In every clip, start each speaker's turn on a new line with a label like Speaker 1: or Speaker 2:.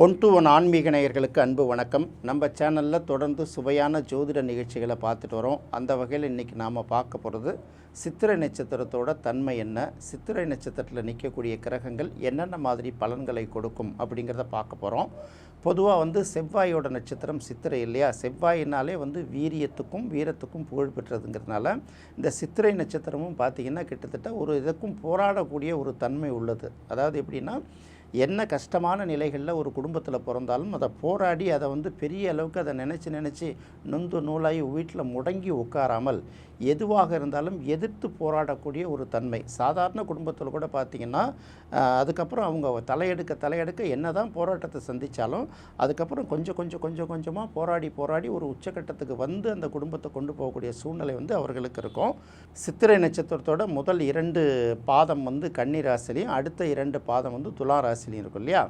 Speaker 1: One to one ஆன்மீக நேயர்களுக்கு அன்பு வணக்கம். நம்ம சேனலில் தொடர்ந்து சுவையான ஜோதிட நிகழ்ச்சிகளை பார்த்துட்டு வரோம். அந்த வகையில் இன்றைக்கி நாம் பார்க்க போகிறது சித்திரை நட்சத்திரத்தோட தன்மை என்ன சித்திரை நட்சத்திரத்தில் நிற்கக்கூடிய கிரகங்கள் என்னென்ன மாதிரி பலன்களை கொடுக்கும் அப்படிங்கிறத பார்க்க போகிறோம் பொதுவாக வந்து செவ்வாயோட நட்சத்திரம் சித்திரை இல்லையா? செவ்வாயினாலே வந்து வீரியத்துக்கும் வீரத்துக்கும் புகழ் பெற்றதுங்கிறதுனால இந்த சித்திரை நட்சத்திரமும் பார்த்திங்கன்னா கிட்டத்தட்ட ஒரு இதுக்கும் போராடக்கூடிய ஒரு தன்மை உள்ளது. அதாவது எப்படின்னா என்ன கஷ்டமான நிலைகளில் ஒரு குடும்பத்தில் பிறந்தாலும் அதை போராடி அதை வந்து பெரிய அளவுக்கு அதை நினச்சி நினச்சி நொந்து நூலாகி வீட்டில் முடங்கி உட்காராமல் எதுவாக இருந்தாலும் எதிர்த்து போராடக்கூடிய ஒரு தன்மை. சாதாரண குடும்பத்தில் கூட பார்த்திங்கன்னா அதுக்கப்புறம் அவங்க தலையெடுக்க தலையெடுக்க என்ன தான் போராட்டத்தை சந்தித்தாலும் அதுக்கப்புறம் கொஞ்சம் கொஞ்சம் கொஞ்சம் கொஞ்சமாக போராடி போராடி ஒரு உச்சக்கட்டத்துக்கு வந்து அந்த குடும்பத்தை கொண்டு போகக்கூடிய சூழ்நிலை வந்து அவர்களுக்கு இருக்கும். சித்திரை நட்சத்திரத்தோட முதல் இரண்டு பாதம் வந்து கன்னி ராசிலையும் அடுத்த இரண்டு பாதம் வந்து துலா ராசிலையும் இருக்கும் இல்லையா?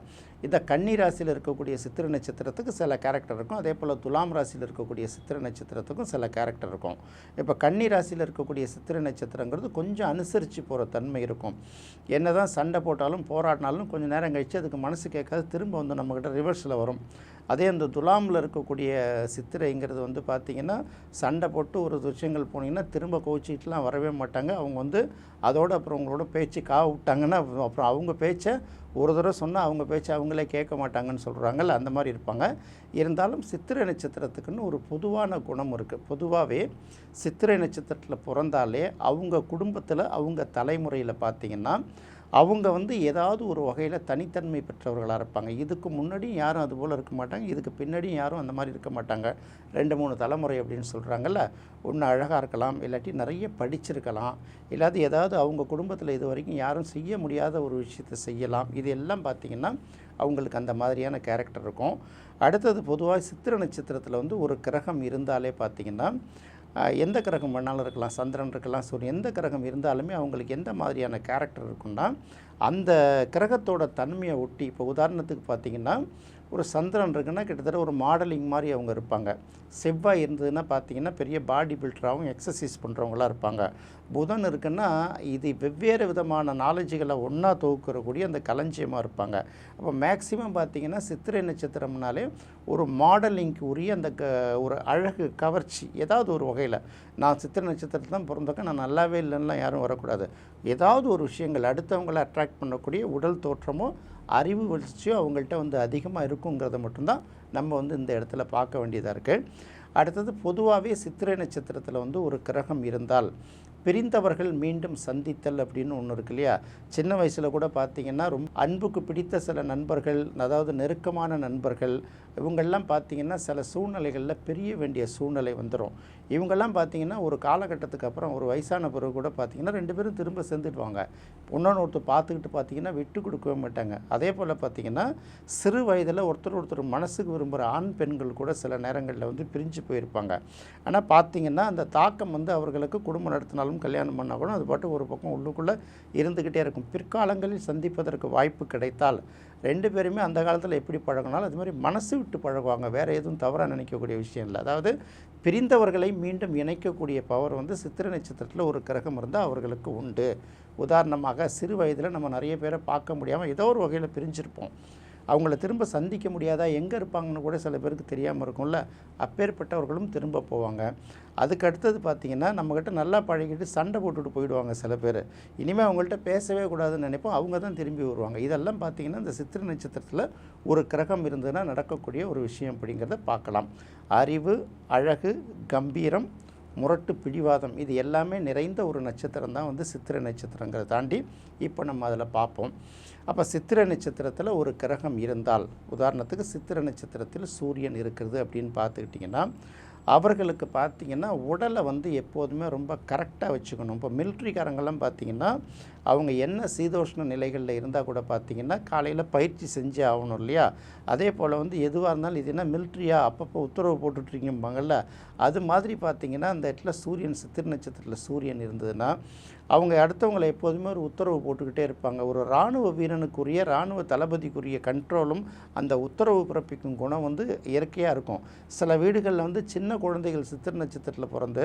Speaker 1: இந்த கன்னி ராசியில் இருக்கக்கூடிய சித்திரை நட்சத்திரத்துக்கு சில கேரக்டர் இருக்கும். அதே போல் துலாம் ராசியில் இருக்கக்கூடிய சித்திரை நட்சத்திரத்துக்கும் சில கேரக்டர் இருக்கும். இப்போ கன்னி ராசியில் இருக்கக்கூடிய சித்திரை நட்சத்திரங்கிறது கொஞ்சம் அனுசரித்து போகிற தன்மை இருக்கும். என்ன தான் சண்டை போட்டாலும் போராடினாலும் கொஞ்சம் நேரம் கழித்து அதுக்கு மனசு கேட்காது திரும்ப வந்து நம்மக்கிட்ட ரிவர்ஸில் வரும். அதே அந்த துலாமில் இருக்கக்கூடிய சித்திரைங்கிறது வந்து பார்த்திங்கன்னா சண்டை போட்டு ஒரு விஷயங்கள் போனீங்கன்னா திரும்ப கோச்சிக்கிட்டுலாம் வரவே மாட்டாங்க. அவங்க வந்து அதோட அப்புறம் உங்களோட பேச்சு காவ விட்டாங்கன்னா அப்புறம் அவங்க பேச்சை ஒரு தடவை சொன்னால் அவங்க பேச்சை அவங்களே கேட்க மாட்டாங்கன்னு சொல்கிறாங்கல்ல அந்த மாதிரி இருப்பாங்க. இருந்தாலும் சித்திரை நட்சத்திரத்துக்குன்னு ஒரு பொதுவான குணம் இருக்குது பொதுவாகவே சித்திரை நட்சத்திரத்தில் பிறந்தாலே அவங்க குடும்பத்தில் அவங்க தலைமுறையில் பார்த்திங்கன்னா அவங்க வந்து ஏதாவது ஒரு வகையில் தனித்தன்மை பெற்றவர்களாக இருப்பாங்க. இதுக்கு முன்னாடியும் யாரும் அது போல் இருக்க மாட்டாங்க. இதுக்கு பின்னாடியும் யாரும் அந்த மாதிரி இருக்க மாட்டாங்க. ரெண்டு மூணு தலைமுறை அப்படின்னு சொல்கிறாங்கல்ல ஒன்று அழகாக இருக்கலாம் இல்லாட்டி நிறைய படிச்சிருக்கலாம். இல்லாட்டி ஏதாவது அவங்க குடும்பத்தில் இது வரைக்கும் யாரும் செய்ய முடியாத ஒரு விஷயத்தை செய்யலாம். இது எல்லாம் பார்த்திங்கன்னா அவங்களுக்கு அந்த மாதிரியான கேரக்டர் இருக்கும். அடுத்தது பொதுவாக சித்திர நட்சத்திரத்தில் வந்து ஒரு கிரகம் இருந்தாலே பார்த்திங்கன்னா எந்த கிரகம் வேணாலும் இருக்கலாம் சந்திரன் இருக்கலாம் சூரியன் எந்த கிரகம் இருந்தாலுமே அவங்களுக்கு எந்த மாதிரியான கேரக்டர் இருக்குன்னா அந்த கிரகத்தோட தன்மையை ஒட்டி இப்போ உதாரணத்துக்கு பார்த்தீங்கன்னா ஒரு சந்திரன் இருக்குன்னா கிட்டத்தட்ட ஒரு மாடலிங் மாதிரி அவங்க இருப்பாங்க. செவ்வாய் இருந்ததுன்னா பார்த்தீங்கன்னா பெரிய பாடி பில்டராகவும் எக்ஸசைஸ் பண்ணுறவங்களாக இருப்பாங்க. புதன் இருக்குன்னா இது வெவ்வேறு விதமான நாலேஜுகளை ஒன்றா தொகுக்கிறக்கூடிய அந்த களஞ்சியமாக இருப்பாங்க. அப்போ மேக்ஸிமம் பார்த்தீங்கன்னா சித்திரை நட்சத்திரம்னாலே ஒரு மாடலிங்க்கு உரிய அந்த க ஒரு அழகு கவர்ச்சி ஏதாவது ஒரு வகையில். நான் சித்திரை நட்சத்திரத்தில் தான் பிறந்தக்க நான் நல்லாவே இல்லைன்னா யாரும் வரக்கூடாது. ஏதாவது ஒரு விஷயங்கள் அடுத்தவங்களை அட்ராக்ட் பண்ணக்கூடிய உடல் தோற்றமோ அறிவு வளர்ச்சியும் அவங்கள்ட்ட வந்து அதிகமாக இருக்குங்கிறத மட்டும்தான் நம்ம வந்து இந்த இடத்துல பார்க்க வேண்டியதாக இருக்குது அடுத்தது பொதுவாகவே சித்திரை நட்சத்திரத்தில் வந்து ஒரு கிரகம் இருந்தால் பிரிந்தவர்கள் மீண்டும் சந்தித்தல் அப்படின்னு ஒன்று இருக்கு இல்லையா? சின்ன வயசில் கூட பார்த்தீங்கன்னா ரொம்ப அன்புக்கு பிடித்த சில நண்பர்கள் அதாவது நெருக்கமான நண்பர்கள் இவங்கெல்லாம் பார்த்தீங்கன்னா சில சூழ்நிலைகளில் பிரிய வேண்டிய சூழ்நிலை வந்துடும் இவங்கெல்லாம் பார்த்தீங்கன்னா ஒரு காலகட்டத்துக்கு அப்புறம் ஒரு வயசான பிறகு கூட பார்த்தீங்கன்னா ரெண்டு பேரும் திரும்ப சேர்ந்துடுவாங்க. இன்னொன்று ஒருத்தர் பார்த்துக்கிட்டு பார்த்தீங்கன்னா விட்டு கொடுக்கவே மாட்டாங்க. அதே போல் பார்த்தீங்கன்னா சிறு வயதில் ஒருத்தர் ஒருத்தர் மனசுக்கு விரும்புகிற ஆண் பெண்கள் கூட சில நேரங்களில் வந்து பிரிஞ்சு போயிருப்பாங்க. ஆனால் பார்த்தீங்கன்னா அந்த தாக்கம் வந்து அவர்களுக்கு குடும்பம் நடத்தினாலும் கல்யாணம் பண்ணால் கூட அது பாட்டு ஒரு பக்கம் உள்ளுக்குள்ளே இருந்துக்கிட்டே இருக்கும். பிற்காலங்களில் சந்திப்பதற்கு வாய்ப்பு கிடைத்தால் ரெண்டு பேருமே அந்த காலத்தில் எப்படி பழகினாலும் அது மாதிரி மனசு விட்டு பழகுவாங்க. வேறு எதுவும் தவறாக நினைக்கக்கூடிய விஷயம் இல்லை. அதாவது பிரிந்தவர்களை மீண்டும் இணைக்கக்கூடிய பவர் வந்து சித்திரை நட்சத்திரத்தில் ஒரு கிரகம் இருந்தால் அவர்களுக்கு உண்டு. உதாரணமாக சிறு வயதில் நம்ம நிறைய பேரை பார்க்க முடியாமல் ஏதோ ஒரு வகையில் பிரிஞ்சிருப்போம். அவங்கள திரும்ப சந்திக்க முடியாதா? எங்கே இருப்பாங்கன்னு கூட சில பேருக்கு தெரியாமல் இருக்கும்ல. அப்பேற்பட்டவர்களும் திரும்ப போவாங்க. அதுக்கு அடுத்தது பார்த்திங்கன்னா நம்மக்கிட்ட நல்லா பழகிட்டு சண்டை போட்டுட்டு போயிடுவாங்க சில பேர். இனிமேல் அவங்கள்ட்ட பேசவே கூடாதுன்னு நினைப்போம். அவங்க தான் திரும்பி வருவாங்க. இதெல்லாம் பார்த்திங்கன்னா இந்த சித்திரை நட்சத்திரத்தில் ஒரு கிரகம் இருந்ததுன்னா நடக்கக்கூடிய ஒரு விஷயம் அப்படிங்கிறத பார்க்கலாம் அறிவு அழகு கம்பீரம் முரட்டு பிடிவாதம் இது எல்லாமே நிறைந்த ஒரு நட்சத்திரம் தான் வந்து சித்திரை நட்சத்திரங்கிறத தாண்டி இப்போ நம்ம அதில் பார்ப்போம். அப்போ சித்திரை நட்சத்திரத்தில் ஒரு கிரகம் இருந்தால் உதாரணத்துக்கு சித்திரை நட்சத்திரத்தில் சூரியன் இருக்கிறது அப்படின்னு பார்த்துக்கிட்டிங்கன்னா அவர்களுக்கு பார்த்திங்கன்னா உடலை வந்து எப்போதுமே ரொம்ப கரெக்டாக வச்சுக்கணும். இப்போ மிலிட்ரிக்காரங்கெல்லாம் பார்த்திங்கன்னா அவங்க என்ன சீதோஷ்ண நிலைகளில் இருந்தால் கூட பார்த்திங்கன்னா காலையில் பயிற்சி செஞ்சே ஆகணும் இல்லையா? அதே போல் வந்து எதுவாக இருந்தாலும் இது என்ன மிலிட்ரியா அப்பப்போ உத்தரவு போட்டுட்ருக்கீங்கம்பாங்கல்ல அது மாதிரி பார்த்திங்கன்னா அந்த இடத்துல சூரியன் சித்திர நட்சத்திரத்தில் சூரியன் இருந்ததுன்னா அவங்க அடுத்தவங்களை எப்போதுமே ஒரு உத்தரவு போட்டுக்கிட்டே இருப்பாங்க. ஒரு இராணுவ வீரனுக்குரிய இராணுவ தளபதிக்குரிய கண்ட்ரோலும் அந்த உத்தரவு பிறப்பிக்கும் குணம் வந்து இயற்கையாக இருக்கும். சில வீடுகளில் வந்து சின்ன குழந்தைகள் சித்திர நட்சத்திரத்தில் பிறந்து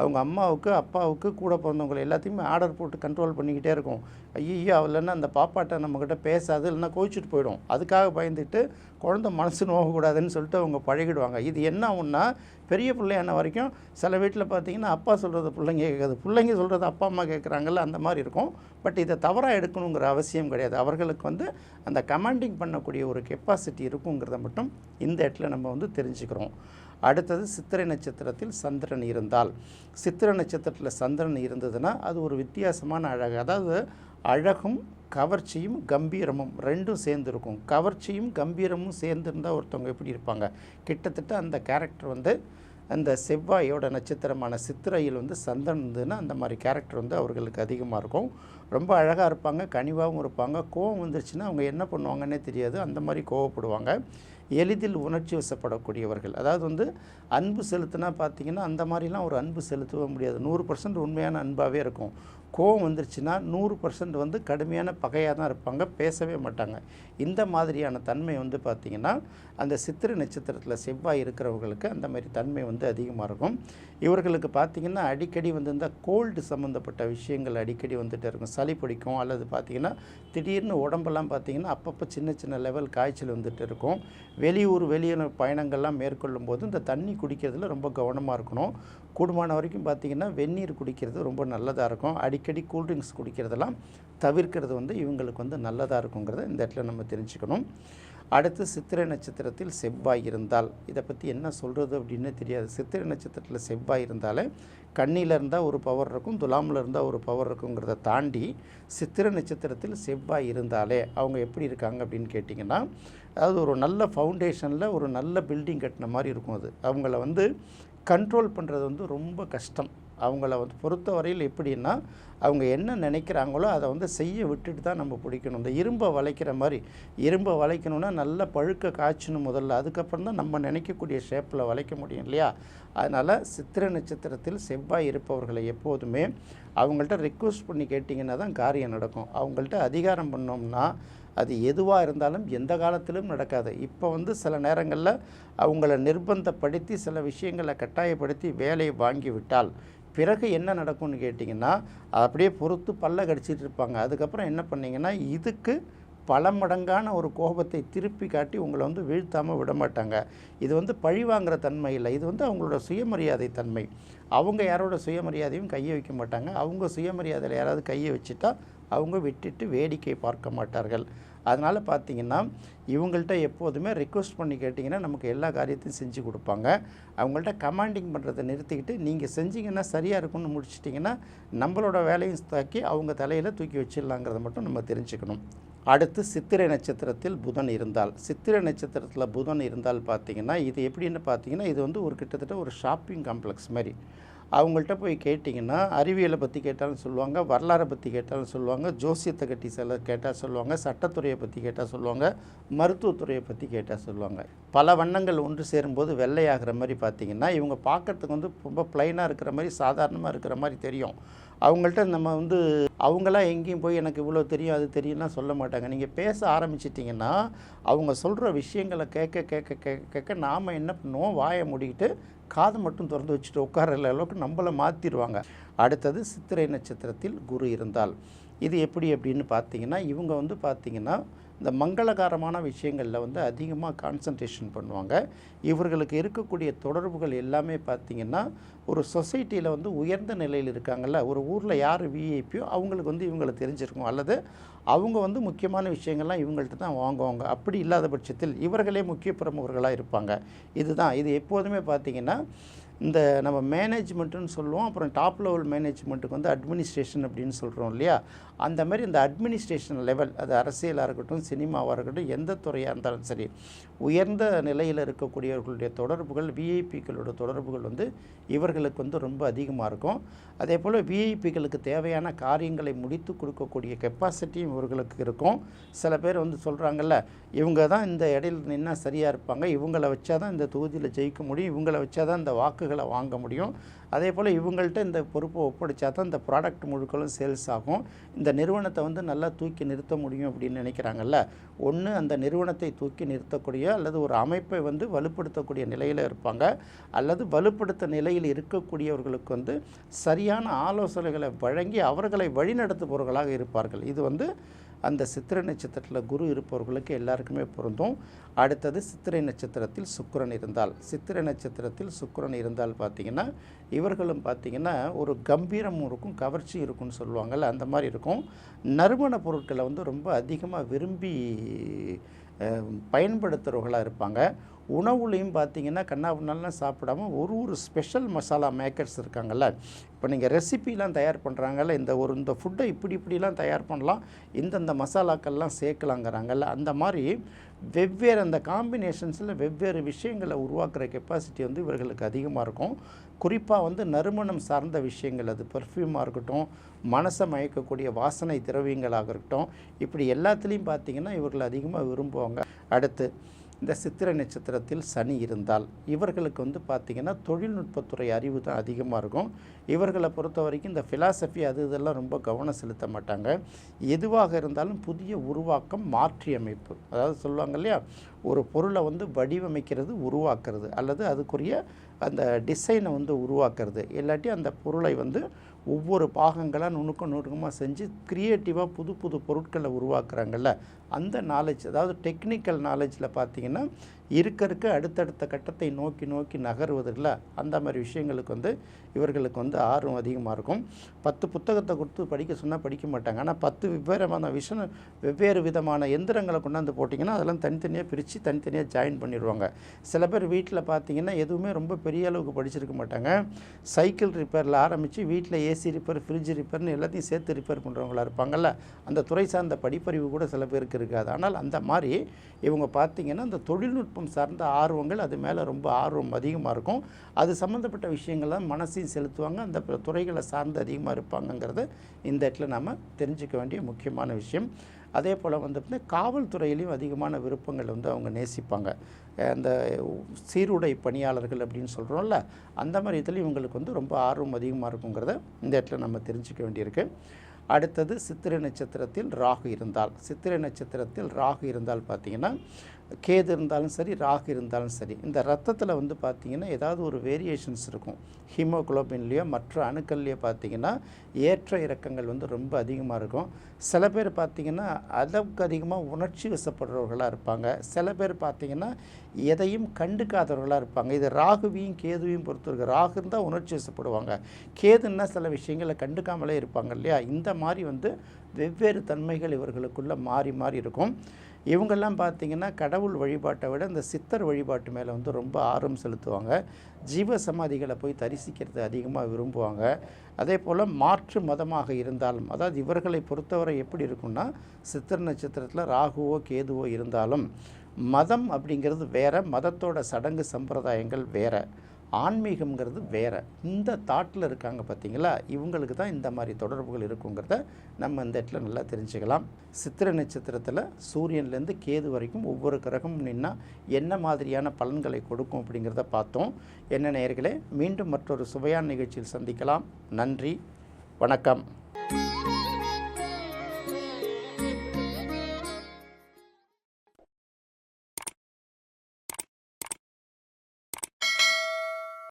Speaker 1: அவங்க அம்மாவுக்கு அப்பாவுக்கு கூட பிறந்தவங்களை எல்லாத்தையுமே ஆர்டர் போட்டு கண்ட்ரோல் பண்ணிக்கிட்டே இருக்கும். ஐயோ இல்லைன்னா அந்த பாப்பாட்ட நம்மக்கிட்ட பேசாது இல்லைன்னா கோச்சிட்டு போயிடும். அதுக்காக பயந்துட்டு குழந்தை மனசு நோகக்கூடாதுன்னு சொல்லிட்டு அவங்க பழகிடுவாங்க. இது என்ன ஒன்றா பெரிய பிள்ளையான வரைக்கும் சில வீட்டில் பார்த்தீங்கன்னா அப்பா சொல்கிறது பிள்ளைங்க கேட்காது. பிள்ளைங்க சொல்கிறது அப்பா அம்மா கேட்குறாங்கல்ல அந்த மாதிரி இருக்கும். பட் இதை தவறாக எடுக்கணுங்கிற அவசியம் கிடையாது. அவர்களுக்கு வந்து அந்த கமாண்டிங் பண்ணக்கூடிய ஒரு கெப்பாசிட்டி இருக்குங்கிறத மட்டும் இந்த இடத்துல நம்ம வந்து தெரிஞ்சுக்கிறோம். அடுத்தது சித்திரை நட்சத்திரத்தில் சந்திரன் இருந்தால். சித்திரை நட்சத்திரத்தில் சந்திரன் இருந்ததுன்னா அது ஒரு வித்தியாசமான அழகு. அதாவது அழகும் கவர்ச்சியும் கம்பீரமும் ரெண்டும் சேர்ந்துருக்கும். கவர்ச்சியும் கம்பீரமும் சேர்ந்துருந்தால் ஒருத்தவங்க எப்படி இருப்பாங்க? கிட்டத்தட்ட அந்த கேரக்டர் வந்து அந்த செவ்வாயோட நட்சத்திரமான சித்திரையில் வந்து சந்தனதுன்னா அந்த மாதிரி கேரக்டர் வந்து அவர்களுக்கு அதிகமாக இருக்கும். ரொம்ப அழகாக இருப்பாங்க கனிவாகவும் இருப்பாங்க. கோவம் வந்துருச்சுன்னா அவங்க என்ன பண்ணுவாங்கன்னே தெரியாது. அந்த மாதிரி கோவப்படுவாங்க. எளிதில் உணர்ச்சி வசப்படக்கூடியவர்கள். அதாவது வந்து அன்பு செலுத்தினா பார்த்தீங்கன்னா அந்த மாதிரிலாம் ஒரு அன்பு செலுத்தவே முடியாது. நூறு பர்சன்ட் உண்மையான அன்பாகவே இருக்கும். கோவம் வந்துருச்சுன்னா நூறு பர்சன்ட் வந்து கடுமையான பகையாக தான் இருப்பாங்க பேசவே மாட்டாங்க. இந்த மாதிரியான தன்மை வந்து பார்த்திங்கன்னா அந்த சித்திரை நட்சத்திரத்தில் செவ்வாய் இருக்கிறவங்களுக்கு அந்த மாதிரி தன்மை வந்து அதிகமாக இருக்கும். இவர்களுக்கு பார்த்திங்கன்னா அடிக்கடி வந்து இந்த கோல்டு சம்மந்தப்பட்ட விஷயங்கள் அடிக்கடி வந்துட்டு இருக்கும். சளி பிடிக்கும் அல்லது பார்த்திங்கன்னா திடீர்னு உடம்பெல்லாம் பார்த்திங்கன்னா அப்பப்போ சின்ன சின்ன லெவல் காய்ச்சல் வந்துட்டு இருக்கும். வெளியூர் வெளியூர் பயணங்கள்லாம் மேற்கொள்ளும் போது இந்த தண்ணி குடிக்கிறதுல ரொம்ப கவனமாக இருக்கணும். கூடுமான வரைக்கும் பார்த்திங்கன்னா வெந்நீர் குடிக்கிறது ரொம்ப நல்லதாக இருக்கும். அடி அடிக்கடி கூல்ட்ரிங்க்ஸ் குடிக்கிறதெல்லாம் தவிர்க்கிறது வந்து இவங்களுக்கு வந்து நல்லதாக இருக்குங்கிறத இந்த இடத்துல நம்ம தெரிஞ்சுக்கணும். அடுத்து சித்திரை நட்சத்திரத்தில் செவ்வாய் இருந்தால் இதை பற்றி என்ன சொல்கிறது அப்படின்னு தெரியாது. சித்திரை நட்சத்திரத்தில் செவ்வாய் இருந்தாலே கண்ணியில் இருந்தால் ஒரு பவர் இருக்கும் துலாமில் இருந்தால் ஒரு பவர் இருக்குங்கிறத தாண்டி சித்திரை நட்சத்திரத்தில் செவ்வாய் இருந்தாலே அவங்க எப்படி இருக்காங்க அப்படின்னு கேட்டிங்கன்னா அதாவது ஒரு நல்ல ஃபவுண்டேஷனில் ஒரு நல்ல பில்டிங் கட்டின மாதிரி இருக்கும் அது. அவங்கள வந்து கண்ட்ரோல் பண்ணுறது வந்து ரொம்ப கஷ்டம். அவங்கள வந்து பொறுத்த வரையில் எப்படின்னா அவங்க என்ன நினைக்கிறாங்களோ அதை வந்து செய்ய விட்டுட்டு தான் நம்ம பிடிக்கணும். இந்த இரும்பை வளைக்கிற மாதிரி இரும்பை வளைக்கணும்னா நல்ல பழுக்க காய்ச்சணும் முதல்ல அதுக்கப்புறம் தான் நம்ம நினைக்கக்கூடிய ஷேப்பில் வளைக்க முடியும் இல்லையா? அதனால் சித்திரை நட்சத்திரத்தில் செவ்வாய் இருப்பவர்களை எப்போதுமே அவங்கள்ட்ட ரிக்வஸ்ட் பண்ணி கேட்டிங்கன்னா தான் காரியம் நடக்கும். அவங்கள்ட்ட அதிகாரம் பண்ணோம்னா அது எதுவாக இருந்தாலும் எந்த காலத்திலும் நடக்காது. இப்போ வந்து சில நேரங்களில் அவங்கள நிர்பந்தப்படுத்தி சில விஷயங்களை கட்டாயப்படுத்தி வேலையை வாங்கி விட்டால் பிறகு என்ன நடக்கும்னு கேட்டிங்கன்னா அப்படியே பொறுத்து பல்ல கடிச்சிட்டு இருப்பாங்க. அதுக்கப்புறம் என்ன பண்ணீங்கன்னா இதுக்கு பல மடங்கான ஒரு கோபத்தை திருப்பி காட்டி உங்களை வந்து வீழ்த்தாமல் விட மாட்டாங்க. இது வந்து பழி வாங்குகிற தன்மை இல்லை. இது வந்து அவங்களோட சுயமரியாதை தன்மை. அவங்க யாரோட சுயமரியாதையும் கையை வைக்க மாட்டாங்க. அவங்க சுயமரியாதையில் யாராவது கையை வச்சுட்டா அவங்க விட்டுட்டு வேடிக்கை பார்க்க மாட்டார்கள். அதனால் பார்த்தீங்கன்னா இவங்கள்ட்ட எப்போதுமே ரிக்வஸ்ட் பண்ணி கேட்டிங்கன்னா நமக்கு எல்லா காரியத்தையும் செஞ்சு கொடுப்பாங்க. அவங்கள்ட்ட கமாண்டிங் பண்ணுறதை நிறுத்திக்கிட்டு நீங்கள் செஞ்சீங்கன்னா சரியாக இருக்கும்னு முடிச்சிட்டிங்கன்னா நம்மளோட வேலையும் தாக்கி அவங்க தலையில் தூக்கி வச்சிடலாங்கிறத மட்டும் நம்ம தெரிஞ்சுக்கணும். அடுத்து சித்திரை நட்சத்திரத்தில் புதன் இருந்தால். சித்திரை நட்சத்திரத்தில் புதன் இருந்தால் பார்த்தீங்கன்னா இது எப்படின்னு பார்த்தீங்கன்னா இது வந்து ஒரு கிட்டத்தட்ட ஒரு ஷாப்பிங் காம்ப்ளெக்ஸ் மாதிரி. அவங்கள்ட்ட போய் கேட்டிங்கன்னா அறிவியலை பற்றி கேட்டாலும் சொல்லுவாங்க வரலாறை பற்றி கேட்டாலும் சொல்லுவாங்க ஜோசியத்தை கட்டி சில கேட்டால் சொல்லுவாங்க சட்டத்துறையை பற்றி கேட்டால் சொல்லுவாங்க மருத்துவத்துறையை பற்றி கேட்டால் சொல்லுவாங்க. பல வண்ணங்கள் ஒன்று சேரும்போது வெள்ளையாகிற மாதிரி பார்த்தீங்கன்னா இவங்க பார்க்குறதுக்கு வந்து ரொம்ப ப்ளைனாக இருக்கிற மாதிரி சாதாரணமாக இருக்கிற மாதிரி தெரியும். அவங்கள்ட்ட நம்ம வந்து அவங்களாம் எங்கேயும் போய் எனக்கு இவ்வளோ தெரியும் அது தெரியும்லாம் சொல்ல மாட்டாங்க. நீங்கள் பேச ஆரம்பிச்சிட்டிங்கன்னா அவங்க சொல்கிற விஷயங்களை கேட்க கேட்க கேட்க கேட்க நாம் என்ன பண்ணுவோம்? வாயை மூடிக்கிட்டு காது மட்டும் திறந்து வச்சுட்டு உட்கார அளவுக்கு நம்மளை மாற்றிடுவாங்க அடுத்தது சித்திரை நட்சத்திரத்தில் குரு இருந்தால். இது எப்படி அப்படின்னு பார்த்தீங்கன்னா இவங்க வந்து பார்த்தீங்கன்னா இந்த மங்களகரமான விஷயங்களில் வந்து அதிகமாக கான்சன்ட்ரேஷன் பண்ணுவாங்க. இவர்களுக்கு இருக்கக்கூடிய தொடர்புகள் எல்லாமே பார்த்திங்கன்னா ஒரு சொசைட்டியில் வந்து உயர்ந்த நிலையில் இருக்காங்கல்ல ஒரு ஊரில் யார் விஐபியோ அவங்களுக்கு வந்து இவங்களை தெரிஞ்சிருக்கும். அல்லது அவங்க வந்து முக்கியமான விஷயங்கள்லாம் இவங்கள்ட்ட தான் வாங்குவாங்க. அப்படி இல்லாத பட்சத்தில் இவர்களே முக்கிய பிரமுகர்களாக இருப்பாங்க. இதுதான். இது எப்போதுமே பார்த்திங்கன்னா இந்த நம்ம மேனேஜ்மெண்ட்டுன்னு சொல்லுவோம். அப்புறம் டாப் லெவல் மேனேஜ்மெண்ட்டுக்கு வந்து அட்மினிஸ்ட்ரேஷன் அப்படின்னு சொல்கிறோம் இல்லையா? அந்த மாதிரி இந்த அட்மினிஸ்ட்ரேஷன் லெவல் அது அரசியலாக இருக்கட்டும் சினிமாவாக இருக்கட்டும் எந்த துறையாக இருந்தாலும் சரி உயர்ந்த நிலையில் இருக்கக்கூடியவர்களுடைய தொடர்புகள் விஐபிக்களோட தொடர்புகள் வந்து இவர்களுக்கு வந்து ரொம்ப அதிகமாக இருக்கும். அதே போல் விஐபிகளுக்கு தேவையான காரியங்களை முடித்து கொடுக்கக்கூடிய கெப்பாசிட்டியும் இவர்களுக்கு இருக்கும். சில பேர் வந்து சொல்கிறாங்கல்ல இவங்க தான் இந்த இடையில நின்னா சரியாக இருப்பாங்க இவங்களை வச்சா தான் இந்த தொகுதியில் ஜெயிக்க முடியும் இவங்களை வச்சா தான் இந்த வாக்குகளை வாங்க முடியும். அதே போல் இவங்கள்ட்ட இந்த பொறுப்பை ஒப்படைச்சா தான் இந்த ப்ராடக்ட் முழுக்களும் சேல்ஸ் ஆகும். இந்த நிறுவனத்தை வந்து நல்லா தூக்கி நிறுத்த முடியும் அப்படின்னு நினைக்கிறாங்கல்ல. ஒன்று அந்த நிறுவனத்தை தூக்கி நிறுத்தக்கூடிய அல்லது ஒரு அமைப்பை வந்து வலுப்படுத்தக்கூடிய நிலையில் இருப்பாங்க. அல்லது வலுப்படுத்த நிலையில் இருக்கக்கூடியவர்களுக்கு வந்து சரியான ஆலோசனைகளை வழங்கி அவர்களை வழிநடத்துபவர்களாக இருப்பார்கள். இது வந்து அந்த சித்திரை நட்சத்திரத்தில் குரு இருப்பவர்களுக்கு எல்லாருக்குமே பொருந்தும். அடுத்தது சித்திரை நட்சத்திரத்தில் சுக்கரன் இருந்தால். சித்திரை நட்சத்திரத்தில் சுக்கரன் இருந்தால் பார்த்தீங்கன்னா இவர்களும் பார்த்தீங்கன்னா ஒரு கம்பீரமும் இருக்கும் கவர்ச்சி இருக்கும்னு சொல்லுவாங்கள்ல அந்த மாதிரி இருக்கும். நறுமண பொருட்களை வந்து ரொம்ப அதிகமாக விரும்பி பயன்படுத்துகிறவர்களாக இருப்பாங்க. உணவுலையும் பார்த்தீங்கன்னா கண்ணாபின்னாலாம் சாப்பிடாம ஒரு ஒரு ஸ்பெஷல் மசாலா மேக்கர்ஸ் இருக்காங்கல்ல. இப்போ நீங்கள் ரெசிபிலாம் தயார் பண்ணுறாங்கல்ல இந்த ஒரு இந்த ஃபுட்டை இப்படி இப்படிலாம் தயார் பண்ணலாம் இந்தந்த மசாலாக்கள்லாம் சேர்க்கலாங்கிறாங்கல்ல அந்த மாதிரி வெவ்வேறு அந்த காம்பினேஷன்ஸில் வெவ்வேறு விஷயங்களை உருவாக்குற கெப்பாசிட்டி வந்து இவர்களுக்கு அதிகமாக இருக்கும். குறிப்பாக வந்து நறுமணம் சார்ந்த விஷயங்கள் அது பர்ஃப்யூமாக இருக்கட்டும் மனசை மயக்கக்கூடிய வாசனை திரவியங்களாக இருக்கட்டும் இப்படி எல்லாத்துலேயும் பார்த்தீங்கன்னா இவர்கள் அதிகமாக விரும்புவாங்க. அடுத்து இந்த சித்திரை நட்சத்திரத்தில் சனி இருந்தால் இவர்களுக்கு வந்து பார்த்திங்கன்னா தொழில்நுட்பத்துறை அறிவு தான் அதிகமாக இருக்கும். இவர்களை பொறுத்த வரைக்கும் இந்த ஃபிலாசபி அது இதெல்லாம் ரொம்ப கவனம் செலுத்த மாட்டாங்க. எதுவாக இருந்தாலும் புதிய உருவாக்கம் மாற்றி அமைப்பு அதாவது சொல்லுவாங்க இல்லையா? ஒரு பொருளை வந்து வடிவமைக்கிறது உருவாக்குறது அல்லது அதுக்குரிய அந்த டிசைனை வந்து உருவாக்குறது. இல்லாட்டி அந்த பொருளை வந்து ஒவ்வொரு பாகங்களாக நுணுக்க நுணுக்கமாக செஞ்சு க்ரியேட்டிவாக புது புது பொருட்களை உருவாக்குறாங்கல்ல. அந்த நாலேஜ் அதாவது டெக்னிக்கல் நாலேஜில் பார்த்தீங்கன்னா இருக்க இருக்க அடுத்தடுத்த கட்டத்தை நோக்கி நோக்கி நகருவதில்ல. அந்த மாதிரி விஷயங்களுக்கு வந்து இவர்களுக்கு வந்து ஆர்வம் அதிகமாக இருக்கும். பத்து புத்தகத்தை கொடுத்து படிக்க சொன்னால் படிக்க மாட்டாங்க. ஆனால் பத்து வெவ்வேறமான விஷயம் வெவ்வேறு விதமான எந்திரங்களை கொண்டாந்து போட்டிங்கன்னா அதெல்லாம் தனித்தனியாக பிரித்து தனித்தனியாக ஜாயின் பண்ணிடுவாங்க. சில பேர் வீட்டில் பார்த்தீங்கன்னா எதுவுமே ரொம்ப பெரிய அளவுக்கு படிச்சிருக்க மாட்டாங்க. சைக்கிள் ரிப்பேரில் ஆரம்பித்து வீட்டில் ஏசி ரிப்பேர் ஃப்ரிட்ஜ் ரிப்பேர்னு எல்லாத்தையும் சேர்த்து ரிப்பேர் பண்ணுறவங்களா இருப்பாங்கல்ல. அந்த துறை சார்ந்த படிப்பறிவு கூட சில பேருக்கு இருக்காது. ஆனால் அந்த மாதிரி இவங்க பார்த்தீங்கன்னா அந்த தொழில்நுட்பம் சார்ந்த ஆர்வங்கள் அது மேலே ரொம்ப ஆர்வம் அதிகமாக இருக்கும். அது சம்மந்தப்பட்ட விஷயங்கள்லாம் மனசையும் செலுத்துவாங்க. அந்த துறைகளை சார்ந்து அதிகமாக இருப்பாங்கங்கிறத இந்த இடத்துல நம்ம தெரிஞ்சுக்க வேண்டிய முக்கியமான விஷயம். அதே போல் வந்து காவல்துறையிலையும் அதிகமான விருப்பங்கள் வந்து அவங்க நேசிப்பாங்க. அந்த சீருடை பணியாளர்கள் அப்படின்னு சொல்கிறோம்ல அந்த மாதிரி இதில் இவங்களுக்கு வந்து ரொம்ப ஆர்வம் அதிகமாக இருக்குங்கிறத இந்த இடத்துல நம்ம தெரிஞ்சுக்க வேண்டியிருக்கு. அடுத்தது சித்திரை நட்சத்திரத்தில் ராகு இருந்தால். சித்திரை நட்சத்திரத்தில் ராகு இருந்தால் பார்த்தீங்கன்னா கேது இருந்தாலும் சரி ராகு இருந்தாலும் சரி இந்த ரத்தத்தில் வந்து பார்த்திங்கன்னா ஏதாவது ஒரு வேரியேஷன்ஸ் இருக்கும். ஹீமோக்ளோபின்லேயோ மற்ற அணுக்கள்லையோ பார்த்தீங்கன்னா ஏற்ற இறக்கங்கள் வந்து ரொம்ப அதிகமாக இருக்கும். சில பேர் பார்த்திங்கன்னா அளவுக்கு அதிகமாக உணர்ச்சி வசப்படுறவர்களாக இருப்பாங்க. சில பேர் பார்த்திங்கன்னா எதையும் கண்டுக்காதவர்களாக இருப்பாங்க. இது ராகுவையும் கேதுவையும் பொறுத்தவரைக்கும் ராகு இருந்தால் உணர்ச்சி வசப்படுவாங்க. கேதுன்னா சில விஷயங்களை கண்டுக்காமலே இருப்பாங்க இல்லையா? இந்த மாதிரி வந்து வெவ்வேறு தன்மைகள் இவர்களுக்குள்ளே மாறி மாறி இருக்கும். இவங்கெல்லாம் பார்த்தீங்கன்னா கடவுள் வழிபாட்டை விட இந்த சித்தர் வழிபாட்டு மேலே வந்து ரொம்ப ஆர்வம் செலுத்துவாங்க. ஜீவ சமாதிகளை போய் தரிசிக்கிறது அதிகமாக விரும்புவாங்க. அதே போல் மாற்று மதமாக இருந்தாலும் அதாவது இவர்களை பொறுத்தவரை எப்படி இருக்கும்னா சித்திர நட்சத்திரத்தில் ராகுவோ கேதுவோ இருந்தாலும் மதம் அப்படிங்கிறது வேற மதத்தோட சடங்கு சம்பிரதாயங்கள் வேறு. ஆன்மீகம்ங்கிறது வேறு. இந்த தாட்டில் இருக்காங்க பார்த்தீங்களா? இவங்களுக்கு தான் இந்த மாதிரி தொடர்புகள் இருக்குங்கிறத நம்ம இந்த இடத்துல நல்லா தெரிஞ்சுக்கலாம். சித்திரை நட்சத்திரத்தில் சூரியன்லேருந்து கேது வரைக்கும் ஒவ்வொரு கிரகம் நின்னா என்ன மாதிரியான பலன்களை கொடுக்கும் அப்படிங்கிறத பார்த்தோம். என்ன நேயர்களே மீண்டும் மற்றொரு சுவையான நிகழ்ச்சியில் சந்திக்கலாம். நன்றி வணக்கம்.